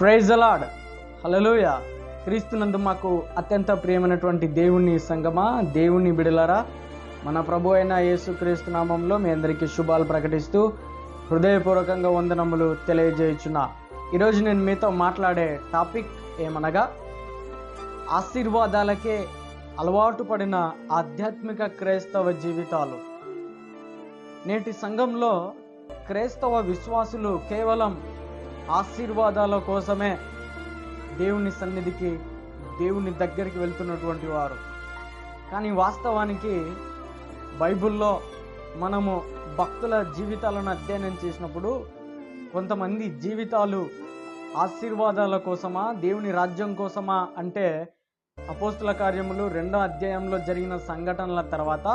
Praise అలాడ్ హలలుయ క్రీస్తునందు మాకు అత్యంత ప్రియమైనటువంటి దేవుని సంగమా? దేవుని బిడలారా మన ప్రభు అయిన యేసుక్రీస్తు నామంలో మీ అందరికీ శుభాలు ప్రకటిస్తూ హృదయపూర్వకంగా వందనములు తెలియజేయుచున్నా. ఈరోజు నేను మీతో మాట్లాడే టాపిక్ ఏమనగా ఆశీర్వాదాలకే అలవాటు పడిన ఆధ్యాత్మిక క్రైస్తవ జీవితాలు. నేటి సంఘంలో క్రైస్తవ విశ్వాసులు కేవలం ఆశీర్వాదాల కోసమే దేవుని సన్నిధికి దేవుని దగ్గరికి వెళ్తున్నటువంటి వారు. కానీ వాస్తవానికి బైబిల్లో మనము భక్తుల జీవితాలను అధ్యయనం చేసినప్పుడు కొంతమంది జీవితాలు ఆశీర్వాదాల కోసమా దేవుని రాజ్యం కోసమా అంటే అపోస్తుల కార్యములు రెండో అధ్యాయంలో జరిగిన సంఘటనల తర్వాత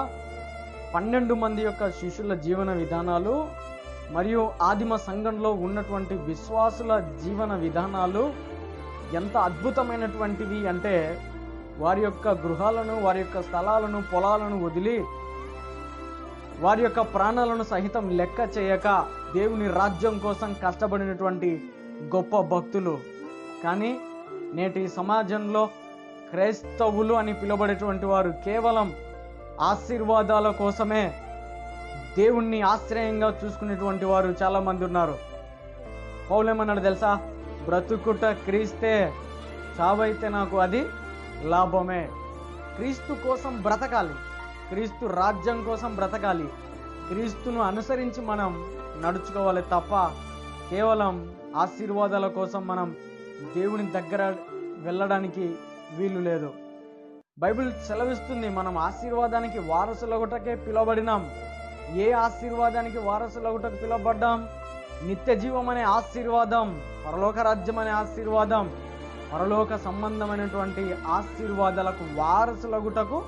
పన్నెండు మంది యొక్క శిష్యుల జీవన విధానాలు మరియు ఆదిమ సంఘంలో ఉన్నటువంటి విశ్వాసుల జీవన విధానాలు ఎంత అద్భుతమైనటువంటివి అంటే వారి యొక్క గృహాలను వారి యొక్క స్థలాలను పొలాలను వదిలి వారి యొక్క ప్రాణాలను సహితం లెక్క చేయక దేవుని రాజ్యం కోసం కష్టపడినటువంటి గొప్ప భక్తులు. కానీ నేటి సమాజంలో క్రైస్తవులు అని పిలువబడేటువంటి వారు కేవలం ఆశీర్వాదాల కోసమే దేవుణ్ణి ఆశ్రయంగా చూసుకునేటువంటి వారు చాలామంది ఉన్నారు. పౌలేమన్నాడు తెలుసా? బ్రతుకుట క్రీస్తే చావైతే నాకు అది లాభమే. క్రీస్తు కోసం బ్రతకాలి. క్రీస్తు రాజ్యం కోసం బ్రతకాలి. క్రీస్తును అనుసరించి మనం నడుచుకోవాలి తప్ప కేవలం ఆశీర్వాదాల కోసం మనం దేవుని దగ్గర వెళ్ళడానికి వీలు లేదు. బైబిల్ సెలవిస్తుంది మనం ఆశీర్వాదానికి వారసులగుటకే పిలువబడినాం. ఏ ఆశీర్వాదానికి వారసులగుటకు పిలువబడ్డాం. నిత్య జీవం అనే ఆశీర్వాదం పరలోక రాజ్యం అనే ఆశీర్వాదం పరలోక సంబంధమైనటువంటి ఆశీర్వాదాలకు వారసులగుటకు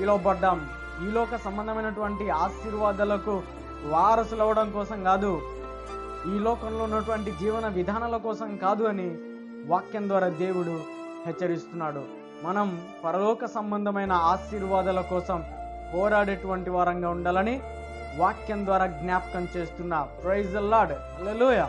పిలువబడ్డాం. ఈలోక సంబంధమైనటువంటి ఆశీర్వాదాలకు వారసులవ్వడం కోసం కాదు ఈ లోకంలో ఉన్నటువంటి జీవన విధానాల కోసం కాదు అని వాక్యం ద్వారా దేవుడు హెచ్చరిస్తున్నాడు. మనం పరలోక సంబంధమైన ఆశీర్వాదాల కోసం పోరాడేటువంటి వారంగా ఉండాలని వాక్యం ద్వారా జ్ఞాపకం చేస్తున్నా ప్రైజ్ లాడ్ హల్లెలూయా.